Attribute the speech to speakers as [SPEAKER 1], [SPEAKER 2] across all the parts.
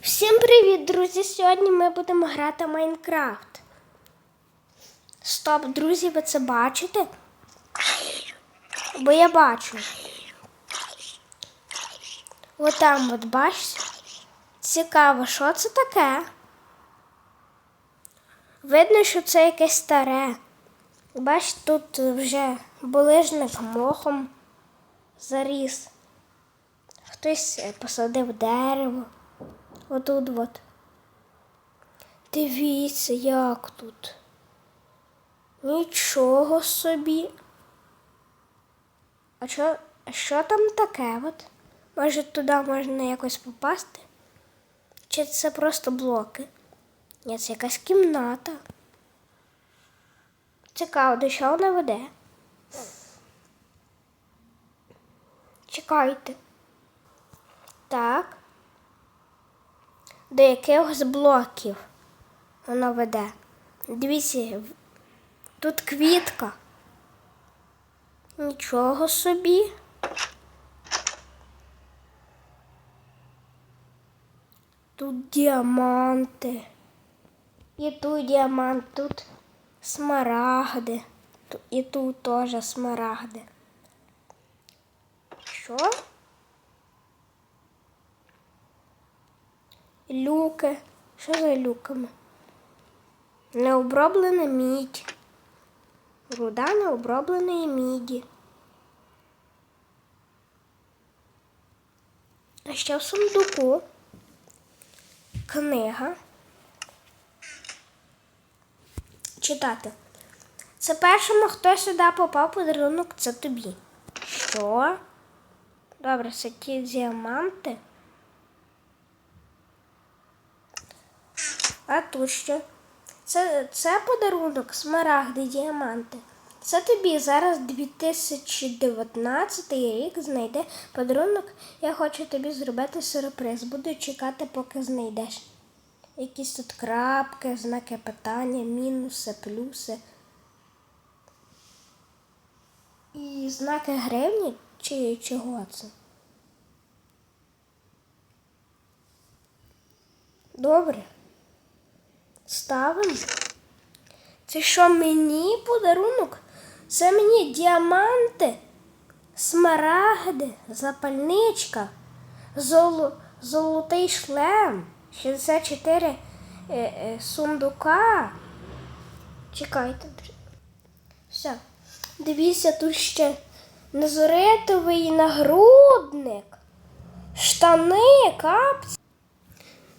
[SPEAKER 1] Всім привіт, друзі! Сьогодні ми будемо грати в Майнкрафт. Стоп, друзі, ви це бачите? Бо я бачу. Отам, от бачите? Цікаво, що це таке? Видно, що це якесь старе. Бачите, тут вже булижник мохом заріс. Хтось посадив дерево. Отут от. Дивіться, як тут. Нічого собі. А що, а що там таке? От? Може туди можна якось попасти? Чи це просто блоки? Ні, це якась кімната. Цікаво, до чого вона веде? Чекайте. Так. До якихось блоків воно веде. Дивіться, тут квітка. Нічого собі. Тут діаманти. І тут діамант, тут смарагди. І тут теж смарагди. Що? Люки. Що за люками? Необроблена мідь. Руда необробленої міді. А ще в сундуку книга. Читати. Це першому, хто сюди попав подарунок, це тобі. Що? Добре, це ті діаманти. А тут що? Це, це подарунок, смарагди, діаманти. Це тобі зараз 2019 рік знайде подарунок. Я хочу тобі зробити сюрприз. Буду чекати, поки знайдеш. Якісь тут крапки, знаки питання, мінуси, плюси. І знаки гривні чи чого це? Добре. Ставимо. Це що мені подарунок? Це мені діаманти, смарагди, запальничка, золо, золотий шлем, 64 е, е, сундука. Чекайте. Все. Дивіться, тут ще незоритовий нагрудник, штани, капці.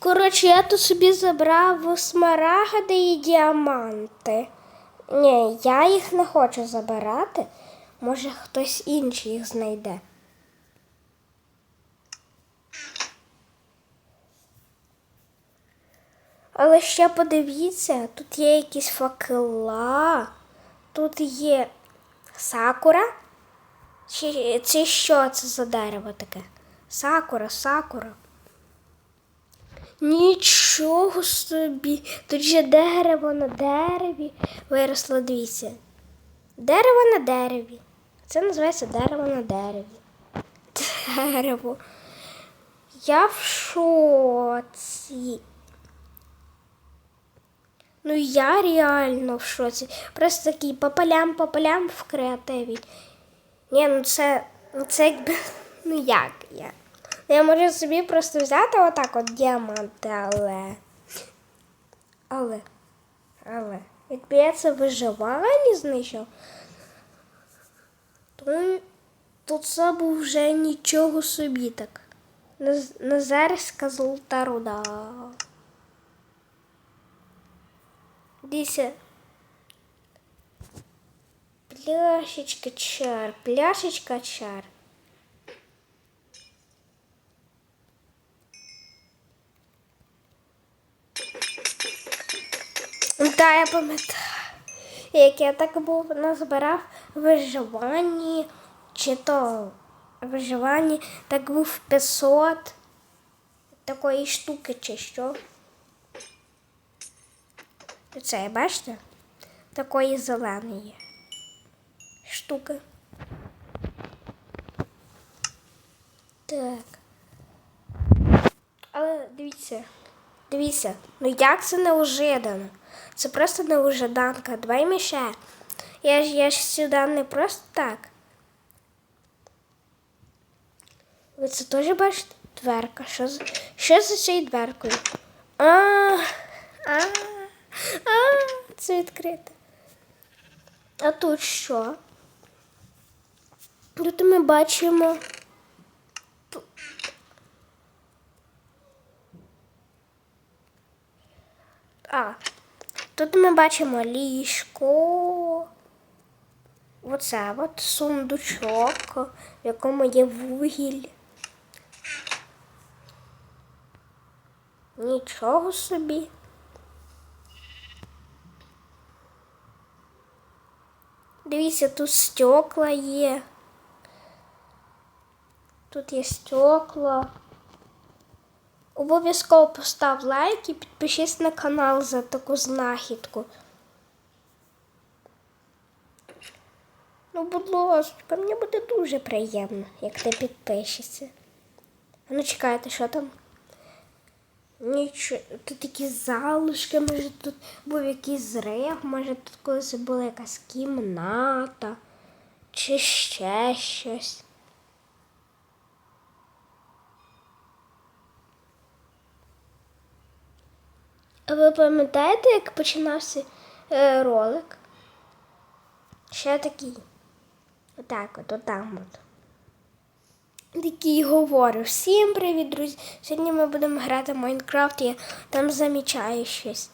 [SPEAKER 1] Коротше, я тут собі забрав смарагди і діаманти. Ні, я їх не хочу забирати. Може, хтось інший їх знайде. Але ще подивіться, тут є якісь факела, тут є сакура. Чи, чи що це за дерево таке? Сакура, сакура. Нічого собі. Тут же дерево на дереві виросло, дивіться. Дерево на дереві. Це називається дерево на дереві. Дерево. Я в шоці. Ну я реально в шоці. Просто такий по полям, по полям в креативі. Ні, ну це, ну це якби, ну як я. Я можу собі просто взяти отак от діаманти, але. Але. Але. Якби я це виживання знайшов, то, то це був вже нічого собі так. Наз- Назарська золота руда. Дивіться. Пляшечка чар, пляшечка чар. Так, я пам'ятаю, як я так був назбирав виживанні, чи то виживанні, так був 500 такої штуки, чи що. Це, бачите? Такої зеленої штуки. Так. Але дивіться. Дивіться. Ну як це неожиданно? Це просто неожиданка. Давай ми ще. Я ж я ж сюди не просто так. Ви це теж бачите? Дверка. Що за, що за цією дверкою? А, а, а, це відкрите. А тут що? Тут ми бачимо. А, тут ми бачимо ліжко. Оце от сундучок, в якому є вугіль. Нічого собі. Дивіться, тут стекла є. Тут є стекла. Обов'язково постав лайк і підпишись на канал за таку знахідку. Ну, будь ласка, мені буде дуже приємно, як ти підпишешся. А ну чекайте, що там? Нічого, тут такі залишки, може тут був якийсь зрив, може тут колись була якась кімната чи ще щось. Ви пам'ятаєте, як починався е, ролик? Ще такий. Отак от, отам от. Такий говорю. Всім привіт, друзі! Сьогодні ми будемо грати в Майнкрафт, я там замічаю щось.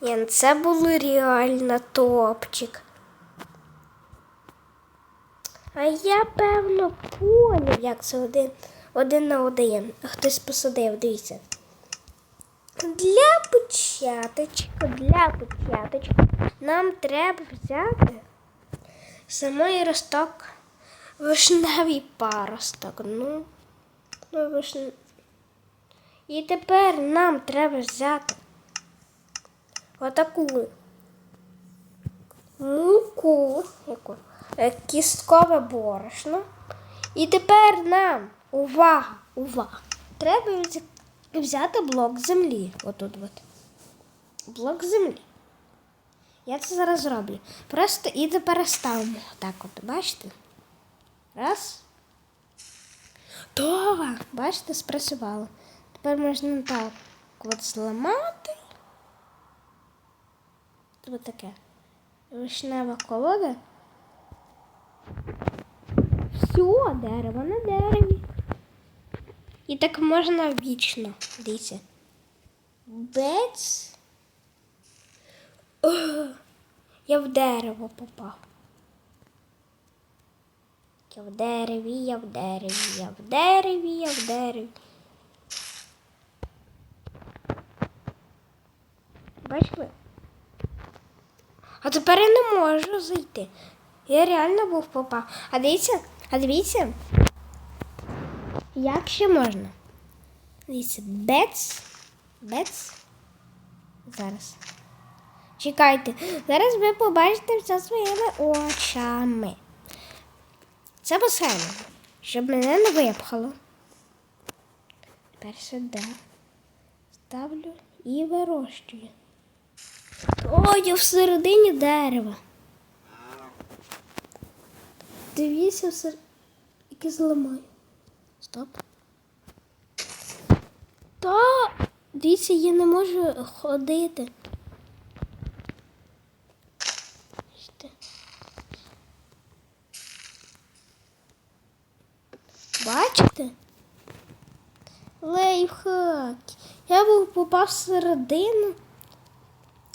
[SPEAKER 1] Ні, ну це було реально топчик. А я, певно, поняв, як це один, один на один. Хтось посадив, дивіться. Для початочку, для початочку нам треба взяти самий росток вишневий паросток. Ну, ну вишн... І тепер нам треба взяти отаку муку, яку, е, кісткове борошно. І тепер нам увага, увага! Треба взя- взяти блок землі. Отут от. Блок землі. Я це зараз зроблю. Просто і тепер ставимо. Так от, бачите? Раз. То, бачите, спрацювало. Тепер можна так от зламати. Ось таке. Вишнева колода. Все, дерево на дереві. І так можна вічно. Дивіться. Бець. Я в дерево попав. Я в дереві, я в дереві, я в дереві, я в дереві. Бачили? А тепер я не можу зайти. Я реально був попав. А дивіться, а дивіться. Як ще можна? Дивіться, бец. Бец. Зараз. Чекайте, зараз ви побачите все своїми очами. Це басейн, щоб мене не випхало. Тепер сюди. Ставлю і вирощую. Ой, я всередині дерева. Дивіться, все, яке зламаю. Стоп. Та, дивіться, я не можу ходити. Бачите? Лайфхак. Я був попав всередину.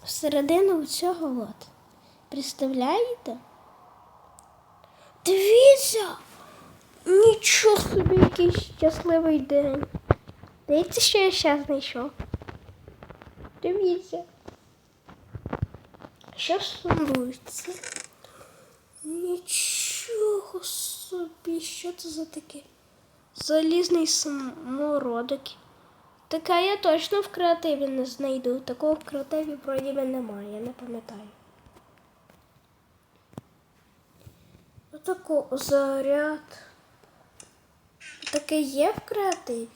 [SPEAKER 1] Всередину цього от. Представляєте? Дивіться! Нічого собі який щасливий день. Дивіться, що я ще знайшов. Дивіться. Що сумується? Нічого собі, що це за таке? Залізний самородок. Така я точно в креативі не знайду. Такого в креативі вроді немає, я не пам'ятаю. Отако заряд. Таке є в креативі.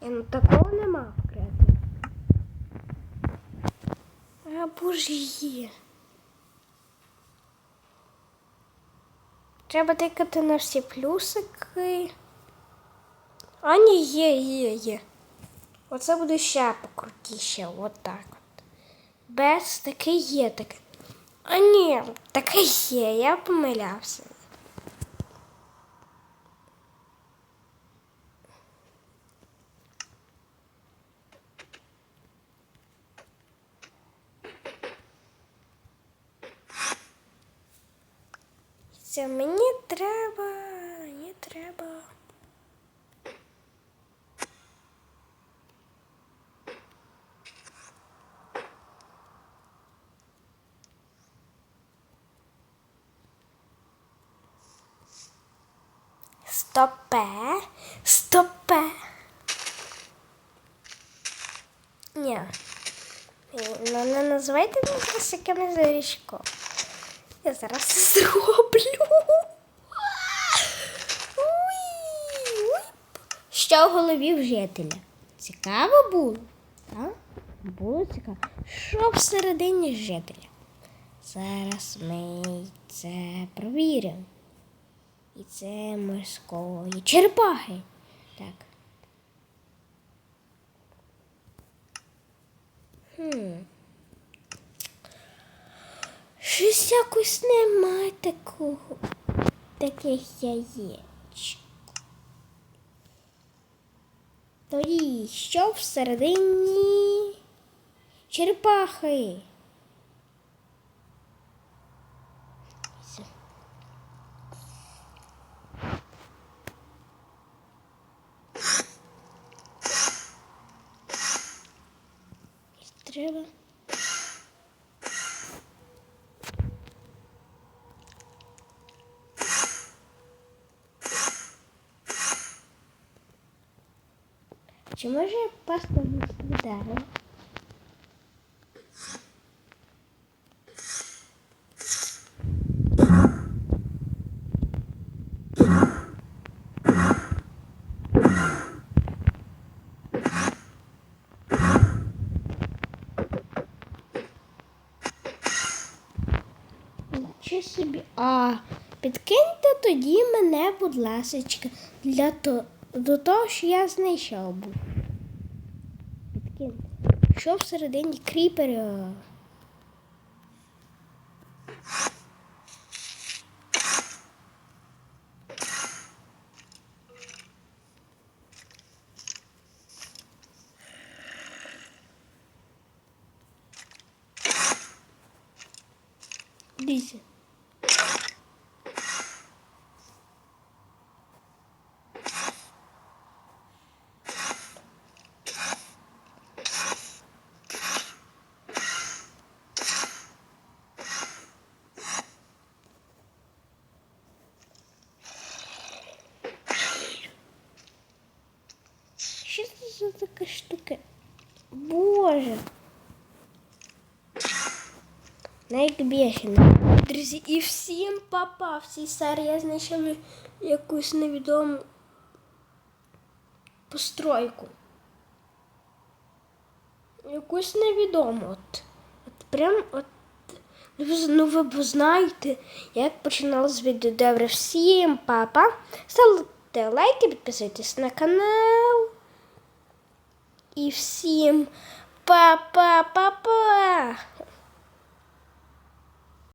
[SPEAKER 1] Ні, ну такого нема в креативі. Або ж є. Треба тикати на всі плюсики. А ні, є, є, є. Оце буде ще покрутіше, отак от. Без таке є таке. А ні, таке є, я помилявся. Це мені треба, мені треба. Стопе, стопе. Ні. Ну не називайте мене якимось зарічком. Я зараз зроблю. Що в голові в жителя? Цікаво було? Так? Було цікаво. Що всередині жителя? Зараз ми це провіримо. І це морської черепахи. Так. Хм. Щось якось немає такого. Таких яєчок. Тоді, що всередині черепахи? Треба. Чи може я поставити дерево? Собі. А, підкиньте тоді мене, будь ласочка, для то, до того, що я знайшов був. Підкиньте. Що всередині кріпера? Дивіться. Що це за така штука? Боже. Найбільше. Друзі, і всім папа. В цій серії я знайшов якусь невідому постройку. Якусь невідому. От, от прям от. Ну ну, ви б знаєте, як починалось відео. Добре, всім папа. Ставте лайки, підписуйтесь на канал. І всім па-па-па-па!